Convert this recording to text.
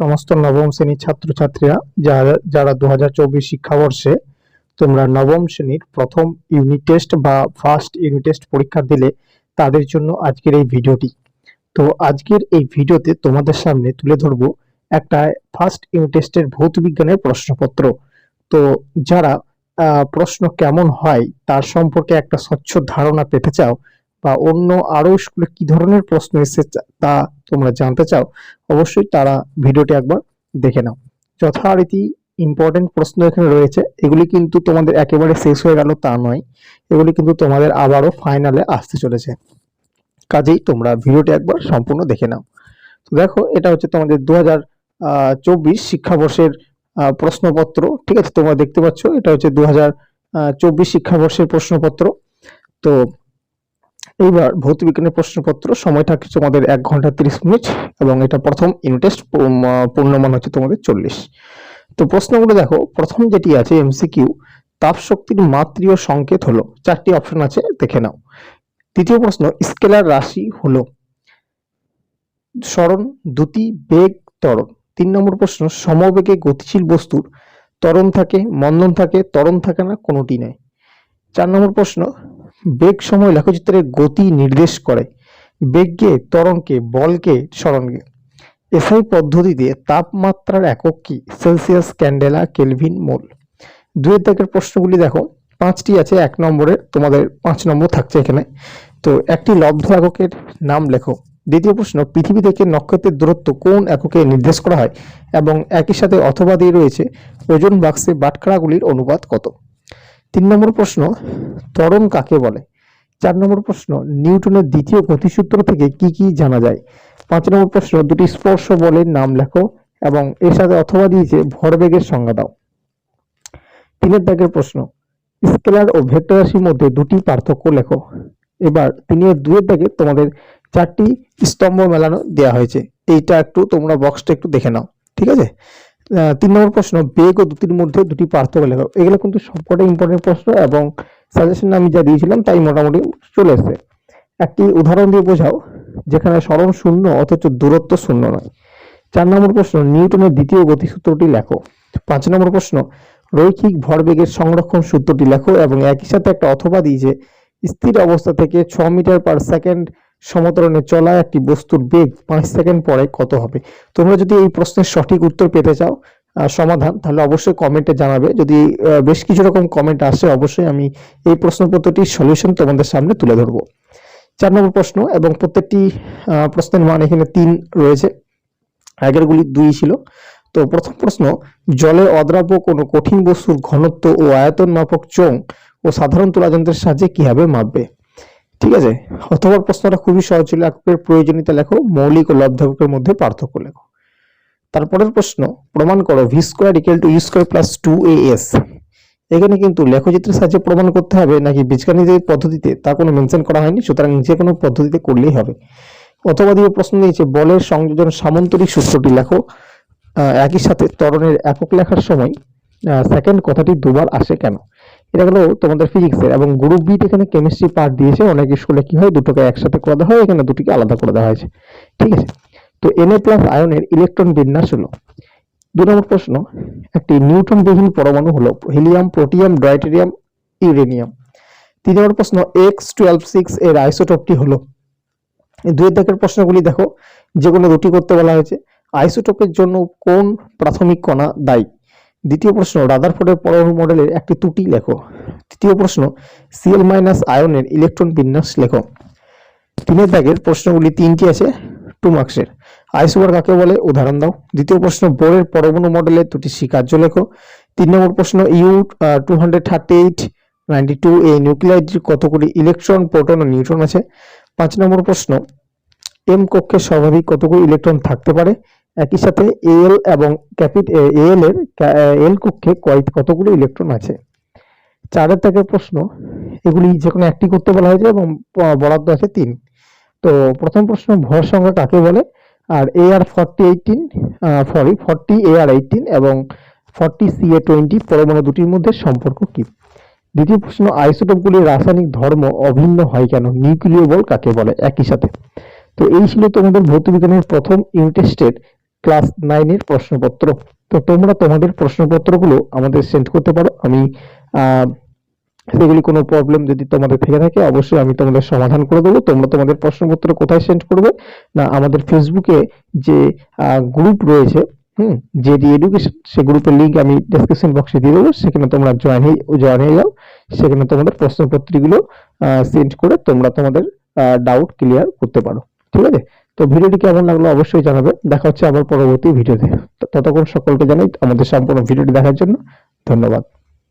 সমস্ত নবম শ্রেণির ছাত্রছাত্রীরা যারা যারা দু হাজার চব্বিশ শিক্ষাবর্ষে তোমরা নবম শ্রেণির প্রথম ইউনিট টেস্ট বা ফার্স্ট ইউনিট টেস্ট পরীক্ষা দিলে তাদের জন্য আজকের এই ভিডিওটি। তো আজকের এই ভিডিওতে তোমাদের সামনে তুলে ধরবো একটা ফার্স্ট ইউনিট টেস্টের ভৌত বিজ্ঞানের প্রশ্নপত্র। তো যারা প্রশ্ন কেমন হয় তার সম্পর্কে একটা স্বচ্ছ ধারণা পেতে চাও বা অন্য আরও স্কুলে কি ধরনের প্রশ্ন এসেছে তা তোমরা জানতে চাও, অবশ্যই তারা ভিডিওটি একবার দেখে নাও। যথারীতি ইম্পর্টেন্ট প্রশ্ন এখানে রয়েছে, এগুলি কিন্তু তোমাদের একেবারে শেষ হয়ে গেল তা নয়, এগুলি কিন্তু তোমাদের আবারও ফাইনালে আসতে চলেছে। কাজেই তোমরা ভিডিওটি একবার সম্পূর্ণ দেখে নাও। তো দেখো, এটা হচ্ছে তোমাদের দু হাজার চব্বিশ শিক্ষাবর্ষের প্রশ্নপত্র, ঠিক আছে? তোমরা দেখতে পাচ্ছ, এটা হচ্ছে দু হাজার চব্বিশ শিক্ষাবর্ষের প্রশ্নপত্র। তো এইবার ভৌত বিজ্ঞানের প্রশ্নপত্র, সময় থাকছে তোমাদের এক ঘণ্টা তিরিশ মিনিট এবং এটা প্রথম ইউনিট টেস্ট পূর্ণমান হচ্ছে তোমাদের চল্লিশ। তো প্রশ্নগুলো দেখো, প্রথম যেটি আছে এমসিকিউ তাপ শক্তির মাত্রীয় সংকেত হলো, চারটি অপশন আছে, দেখে নাও। তৃতীয় প্রশ্ন, স্কেলার রাশি হলো, স্মরণ, দ্যুতি, বেগ, ত্বরণ। তিন নম্বর প্রশ্ন, সমবেগে গতিশীল বস্তুর ত্বরণ থাকে, মন্দন থাকে, ত্বরণ থাকে না, কোনোটি নেই। চার নম্বর প্রশ্ন বেগ সময় লেখচিত্রের গতি নির্দেশ করে। বেগকে, ত্বরণকে, বলকে স্মরণকে এসআই পদ্ধতিতে তাপমাত্রার একক কি? Celsius, candela, kelvin, mole. দুয়ের দাগের প্রশ্নগুলি দেখো। পাঁচটি আছে, এক নম্বরের। তোমাদের পাঁচ নম্বর থাকছে এখানে। তো একটি লব্ধ এককের নাম লেখো। দ্বিতীয় প্রশ্ন, পৃথিবী থেকে নক্ষত্রের দূরত্ব কোন এককে নির্দেশ করা হয়? এবং একই সাথে অথবা দিয়ে রয়েছে, ওজন বাক্সে বাটখারাগুলির অনুপাত কত? তিন নম্বর প্রশ্ন, ত্বরণ কাকে বলে? চার নম্বর প্রশ্ন, নিউটনের দ্বিতীয় গতিসূত্র থেকে কি কি জানা যায়? পাঁচ নম্বর প্রশ্ন, দুটি স্পর্শ বলের নাম লেখো এবং এর সাথে অথবা দিয়েছে ভরবেগের সংজ্ঞা দাও। তিনের দাগের প্রশ্ন, স্কেলার ও ভেক্টর রাশির মধ্যে দুটি পার্থক্য লেখো। এবার তিনের দুয়ের দাগে তোমাদের চারটি স্তম্ভ মেলানো দেওয়া হয়েছে। এইটা একটু তোমরা বক্সটা একটু দেখে নাও, ঠিক আছে? তিন নম্বর প্রশ্ন, বেগ ও দুটির মধ্যে দুটি পার্থক্য লেখো। এগুলো কিন্তু সবকটা ইম্পর্টেন্ট প্রশ্ন এবং সাজেশন আমি যা দিয়েছিলাম তাই মোটামুটি চলে এসেছে। একটি উদাহরণ দিয়ে বোঝাও, যেখানে স্মরণ শূন্য অথচ দূরত্ব শূন্য নয়। চার নম্বর প্রশ্ন, নিউটনের দ্বিতীয় গতিসূত্রটি লেখো। পাঁচ নম্বর প্রশ্ন, রৈখিক ভরবেগের সংরক্ষণ সূত্রটি লেখো এবং একই সাথে একটা অথবা দিয়েছে স্থির অবস্থা থেকে ছ মিটার পার সেকেন্ড সমতরণে চলা একটি বস্তুর বেগ পাঁচ সেকেন্ড পরে কত হবে? তোমরা যদি এই প্রশ্নের সঠিক উত্তর পেতে চাও সমাধান, তাহলে অবশ্যই কমেন্টে জানাবে। যদি বেশ কিছু রকম কমেন্ট আসে, অবশ্যই আমি এই প্রশ্নপত্রটির সলিউশন তোমাদের সামনে তুলে ধরবো। চার নম্বর প্রশ্ন, এবং প্রত্যেকটি প্রশ্নের মান এখানে তিন রয়েছে। আগেরগুলি দুই ছিল। তো প্রথম প্রশ্ন, জলে অদ্রাব্য কোনো কঠিন বস্তুর ঘনত্ব ও আয়তন মাপক চোং ও সাধারণ তুলাযন্ত্রের সাহায্যে কীভাবে মাপবে? ঠিক আছে? অথবা প্রশ্নটা খুবই সহজ ছিল, এককের প্রয়োজনীয়তা লেখো, মৌলিক ও লব্ধ মধ্যে পার্থক্য লেখো। তারপরের প্রশ্ন, প্রমাণ করো V square equal to U square plus two A S এখানে কিন্তু লেখচিত্রের সাহায্যে প্রমাণ করতে হবে, নাকি বীজগাণিতিক পদ্ধতিতে তা কোনো মেনশন করা হয়নি, সুতরাং যে কোনো পদ্ধতিতে করলেই হবে। অথবা দিয়ে প্রশ্ন দিয়েছে, বলের সংযোজন সামন্তরিক সূত্রটি লেখো একই সাথে ত্বরণের একক লেখার সময় সেকেন্ড কথাটি দুবার আসে কেন? এটা গেলো তোমাদের ফিজিক্সের এবং গ্রুপ বি এখানে কেমিস্ট্রি পার্ট দিয়েছে। অনেক স্কুলে কি হয়? দুটোকে একসাথে করে দেওয়া হয়। এখানে দুটিকে আলাদা করে দেওয়া হয়েছে। ঠিক আছে? তো এনএ প্লাস আয়নের ইলেকট্রন বিন্যাস হলো। দুই নম্বর প্রশ্ন, একটি নিউটন বিহীন পরমাণু হলো হিলিয়াম প্রোটিয়াম ডয়টেরিয়াম ইউরেনিয়াম তিন নম্বর প্রশ্ন এক্স টুয়েলভ সিক্স এর আইসোটপটি হলো। দুই দাগের প্রশ্নগুলি দেখো যেগুলো দুটি করতে বলা হয়েছে। আইসোটপের জন্য কোন প্রাথমিক কণা দায়ী? দ্বিতীয় প্রশ্ন, রাদারফোর্ডের পরমাণু মডেলের একটি ত্রুটি লেখো। তৃতীয় প্রশ্ন সিএল মাইনাস আয়নের ইলেকট্রন বিন্যাস লেখো। তিনের দাগের প্রশ্নগুলি তিনটি আছে টু মার্কসের আইসোবার কাকে বলে? উদাহরণ দাও। দ্বিতীয় প্রশ্ন, বোরের পরমাণু মডেলের দুটি স্বীকার্য লেখো। তিন নম্বর প্রশ্ন U two hundred thirty eight ninety two এই নিউক্লিয়াইডটির কতগুলি ইলেকট্রন প্রোটন ও নিউট্রন আছে? পাঁচ নম্বর প্রশ্ন এম কক্ষে স্বাভাবিক কতগুলি ইলেকট্রন থাকতে পারে? একই সাথে এল এবং ক্যাপিট এল এর এল কক্ষে কয়, কতগুলি ইলেকট্রন আছে? চারের থেকে প্রশ্ন, এগুলি যে কোনো একটি করতে বলা হয়েছে এবং বরাদ্দ আছে তিন। তো প্রথম প্রশ্ন, ভর সংখ্যা কাকে বলে? আর A R forty eighteen sorry forty A R eighteen এবং ফর্টি সি এ টোয়েন্টি পরমাণু দুটির মধ্যে সম্পর্ক কি? দ্বিতীয় প্রশ্ন আইসোটোপগুলির রাসায়নিক ধর্ম অভিন্ন হয় কেন? নিউক্লিয় বল কাকে বলে? একই সাথে। তো এই ছিল তোমাদের ভৌতবিজ্ঞানের প্রথম ইউনিট টেস্টের ক্লাস নাইনের প্রশ্নপত্র। তো তোমরা তোমাদের প্রশ্নপত্রগুলো আমাদের সেন্ড করতে পারো। আমি সেগুলি কোনো প্রবলেম যদি তোমাদের থেকে থাকে, অবশ্যই আমি তোমাদের সমাধান করে দেবো। তোমরা তোমাদের প্রশ্নপত্র কোথায় সেন্ড করবে? না, আমাদের ফেসবুকে যে গ্রুপ রয়েছে, হুম জেডি এডুকেশন সে গ্রুপের লিংক আমি ডেসক্রিপশন বক্সে দিয়ে দেবো। সেখানে তোমরা জয়েন হয়ে জয়েন হয়ে যাও। সেখানে তোমাদের প্রশ্নপত্রগুলো সেন্ড করে তোমরা তোমাদের ডাউট ক্লিয়ার করতে পারো। ঠিক আছে? তো ভিডিওটি কেমন লাগল অবশ্যই জানাবে দেখা হচ্ছে আবার পরবর্তী ভিডিওতে। ততক্ষণ সকলকে জানাই আমাদের সম্পূর্ণ ভিডিওটি দেখার জন্য ধন্যবাদ।